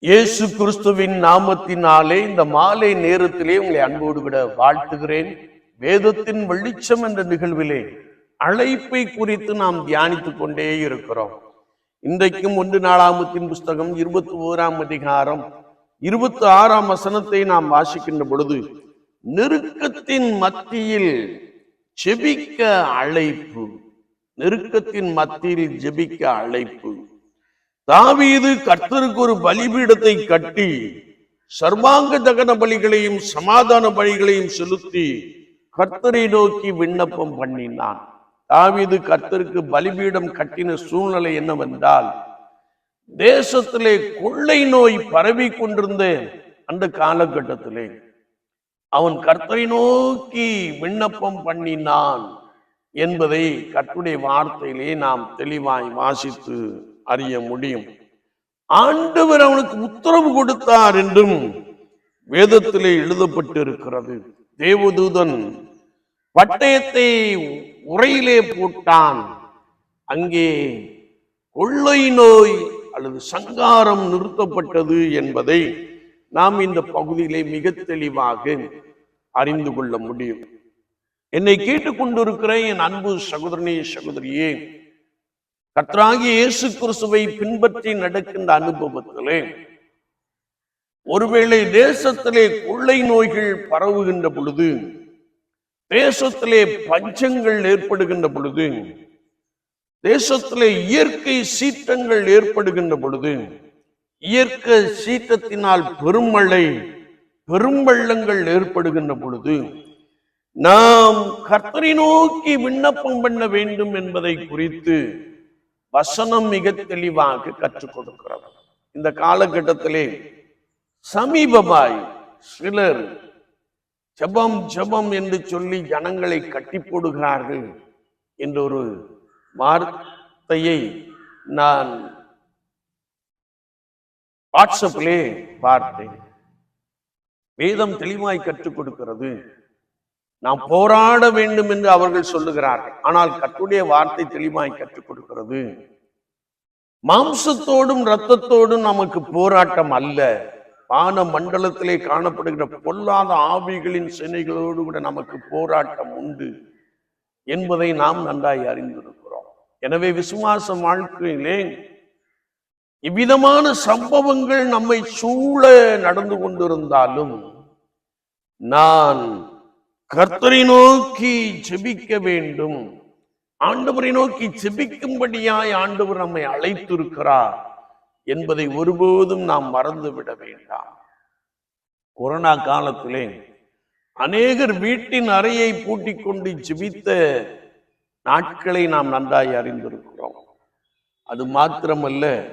இயேசு கிறிஸ்துவின் நாமத்தினாலே இந்த மாலை நேரத்திலே உங்களை அன்போடு விட வாழ்த்துகிறேன். வேதத்தின் வெளிச்சம் என்ற நிகழ்விலே அழைப்பை குறித்து நாம் தியானித்துக் கொண்டே இருக்கிறோம். இன்றைக்கும் ஒன்று நாளாமத்தின் புஸ்தகம் இருபத்தி ஓராம் அதிகாரம் இருபத்தி ஆறாம் வசனத்தை நாம் வாசிக்கின்ற பொழுது நெருக்கத்தின் மத்தியில் ஜெபிக்க அழைப்பு. நெருக்கத்தின் மத்தியில் ஜெபிக்க அழைப்பு. தாவீது கர்த்தருக்கு ஒரு பலிபீடத்தை கட்டி சர்வாங்க தகன பலிகளையும் சமாதான பலிகளையும் செலுத்தி கர்த்தரை நோக்கி விண்ணப்பம் பண்ணினான். தாவீது கர்த்தருக்கு பலிபீடம் கட்டின சூழ்நிலை என்னவென்றால் தேசத்திலே கொள்ளை நோய் பரவி கொண்டிருந்த அந்த காலகட்டத்திலே. அவன் கர்த்தரை நோக்கி விண்ணப்பம் பண்ணினான் என்பதை கர்த்தருடைய வார்த்தையிலே நாம் தெளிவாய் வாசித்து அறிய முடியும். ஆண்டவர் அவனுக்கு உத்தரவு கொடுத்தார் என்றும் வேதத்திலே எழுதப்பட்டிருக்கிறது. தேவதூதன் பட்டயத்தை உரையிலே போட்டான். அங்கே கொள்ளை நோய் அல்லது சங்காரம் நிறுத்தப்பட்டது என்பதை நாம் இந்த பகுதியிலே மிக தெளிவாக அறிந்து கொள்ள முடியும். என்னை கேட்டுக்கொண்டிருக்கிற என் அன்பு சகோதரனே சகோதரியே கத்ராகி இயேசு கிறிஸ்துவை பின்பற்றி நடக்கின்ற அனுபவத்திலே ஒருவேளை தேசத்திலே கொள்ளை நோய்கள் பரவுகின்ற பொழுது தேசத்திலே பஞ்சங்கள் ஏற்படுகின்ற பொழுது தேசத்திலே இயற்கை சீற்றங்கள் ஏற்படுகின்ற பொழுது இயற்கை சீற்றத்தினால் பெருமழை பெரும்பள்ளங்கள் ஏற்படுகின்ற பொழுது நாம் கர்த்தரை நோக்கி விண்ணப்பம் பண்ண வேண்டும் என்பதை குறித்து வசனம் மிக தெளிவாக கற்றுக் கொடுக்கிறது இந்த காலகட்டத்திலே சமீபமாய் சிலர் ஜெபம் ஜெபம் என்று சொல்லி ஜனங்களை கட்டி போடுகிறார்கள் என்ற ஒரு வார்த்தையை நான் வாட்ஸ்அப்பிலே பார்த்தேன். வேதம் தெளிவாய் கற்றுக் கொடுக்கிறது நாம் போராட வேண்டும் என்று அவர்கள் சொல்லுகிறார்கள். ஆனால் கத்துடைய வார்த்தை தெளிவாய் கற்றுக் கொடுக்கிறது. மாம்சத்தோடும் இரத்தத்தோடும் நமக்கு போராட்டம் அல்ல. வான மண்டலத்திலே காணப்படுகிற பொல்லாத ஆவிகளின் சினைகளோடு கூட நமக்கு போராட்டம் உண்டு என்பதை நாம் நன்றாய் அறிந்திருக்கிறோம். எனவே விசுவாச வாழ்க்கையிலே இவ்விதமான சம்பவங்கள் நம்மை சூழ நடந்து கொண்டிருந்தாலும் நான் கர்த்தரை நோக்கி செபிக்க வேண்டும். ஆண்டவரை நோக்கி செபிக்கும்படியாய் ஆண்டவர் நம்மை அழைத்திருக்கிறார் என்பதை ஒருபோதும் நாம் மறந்துவிட வேண்டாம். கொரோனா காலத்திலே அநேகர் வீட்டின் அறையை பூட்டிக் கொண்டு ஜெபித்த நாட்களை நாம் நன்றாய் அறிந்திருக்கிறோம். அது மாத்திரமல்ல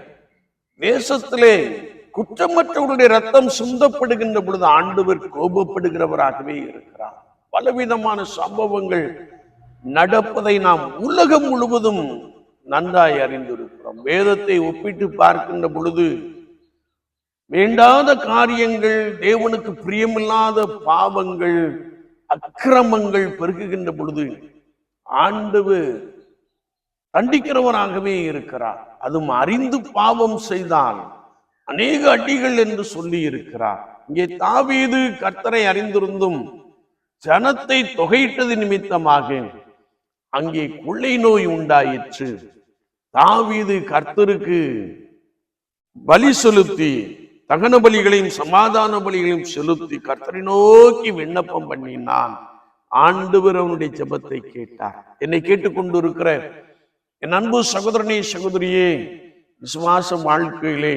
தேசத்திலே குற்றமற்றவர்களுடைய ரத்தம் சுந்தப்படுகின்ற பொழுது ஆண்டவர் கோபப்படுகிறவராகவே இருக்கிறார். பலவிதமான சம்பவங்கள் நடப்பதை நாம் உலகம் முழுவதும் நன்றாய் அறிந்திருக்கிறோம். வேதத்தை ஒப்பிட்டு பார்க்கின்ற பொழுது வேண்டாத காரியங்கள் தேவனுக்கு பிரியமில்லாத பாவங்கள் அக்கிரமங்கள் பெருகுகின்ற பொழுது ஆண்டவர் தண்டிக்கிறவராகவே இருக்கிறார். அதுவும் அறிந்து பாவம் செய்தால் அநேக அடிகள் என்று சொல்லி இருக்கிறார் இங்கே தாவீது கர்த்தரை அறிந்திருந்தும் ஜனத்தை தொகையிட்டது நிமித்தமாக அங்கே கொள்ளை நோய் உண்டாயிற்று. தாவீது கர்த்தருக்கு பலி செலுத்தி தகன பலிகளையும் சமாதான பலிகளையும் செலுத்தி கர்த்தரை நோக்கி விண்ணப்பம் பண்ணினான். ஆண்டவர் அவனுடைய ஜெபத்தை கேட்டார். என்னை கேட்டுக்கொண்டிருக்கிற என் அன்பு சகோதரனே சகோதரியே விசுவாச வாழ்க்கையிலே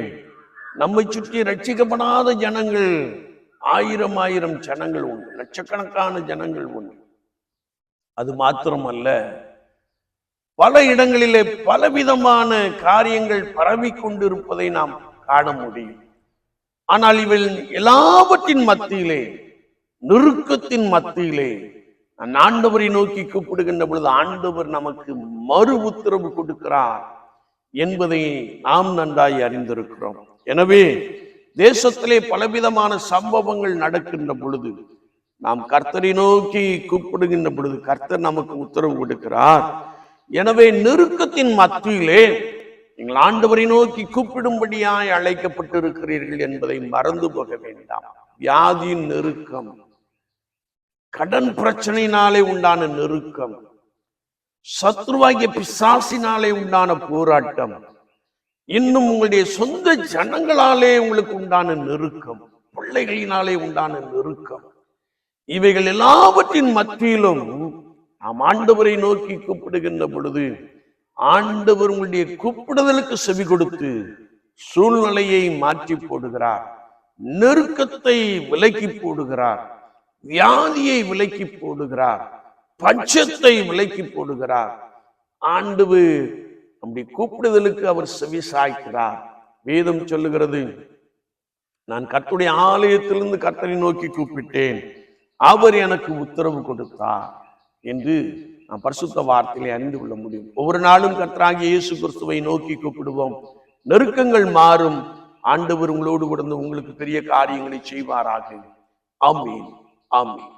நம்மை சுற்றி ரட்சிக்கப்படாத ஜனங்கள் ஆயிரம் ஆயிரம் ஜனங்கள் உண்டு. லட்சக்கணக்கான ஜனங்கள் உண்டு. அது மாத்திரமல்ல பல இடங்களிலே பலவிதமான காரியங்கள் பரவி கொண்டிருப்பதை நாம் காண முடியும். ஆனால் இவள் எல்லாவற்றின் மத்தியிலே நெருக்கத்தின் மத்தியிலே நான் ஆண்டவரை நோக்கி கூப்பிடுகின்ற பொழுது ஆண்டவர் நமக்கு மறு உத்தரவு கொடுக்கிறார் என்பதை நாம் நன்றாய் அறிந்திருக்கிறோம். எனவே தேசத்திலே பலவிதமான சம்பவங்கள் நடக்கின்ற பொழுது நாம் கர்த்தரை நோக்கி கூப்பிடுகின்ற பொழுது கர்த்தர் நமக்கு உத்தரவு கொடுக்கிறார். எனவே நெருக்கத்தின் மத்தியிலே நீங்கள் ஆண்டவரை நோக்கி கூப்பிடும்படியாய் அழைக்கப்பட்டிருக்கிறீர்கள் என்பதை மறந்து போக வேண்டாம். வியாதியின் நெருக்கம் கடன் பிரச்சனையினாலே உண்டான நெருக்கம் சத்ருவாகிய பிசாசினாலே உண்டான போராட்டம் இன்னும் உங்களுடைய சொந்த ஜனங்களாலே உங்களுக்கு உண்டான நெருக்கம் பிள்ளைகளினாலே உண்டான நெருக்கம். இவைகள் எல்லாவற்றின் மத்தியிலும் நாம் ஆண்டவரை நோக்கி கூப்பிடுகின்ற பொழுது ஆண்டவர் உங்களுடைய கூப்பிடுதலுக்கு செவி கொடுத்து சூழ்நிலையை மாற்றி போடுகிறார். நெருக்கத்தை விலக்கி போடுகிறார். வியாதியை விலக்கி போடுகிறார். பட்சத்தை விலக்கி போடுகிறார். ஆண்டவர் நம்முடைய கூப்பிடுதலுக்கு அவர் செவி சாய்க்கிறார். வேதம் சொல்லுகிறது நான் கர்த்தருடைய ஆலயத்திலிருந்து கர்த்தரை நோக்கி கூப்பிட்டேன். அவர் எனக்கு உத்தரவு கொடுத்தார் என்று நாம் பரிசுத்த வார்த்தையிலே அறிந்து கொள்ள முடியும். ஒவ்வொரு நாளும் கர்த்தராகிய இயேசு கிறிஸ்துவை நோக்கி கூப்பிடுவோம். நெருக்கங்கள் மாறும். ஆண்டவர் உங்களோடு கூட உங்களுக்கு பெரிய காரியங்களை செய்வாராக. ஆமீன். ஆமீன்.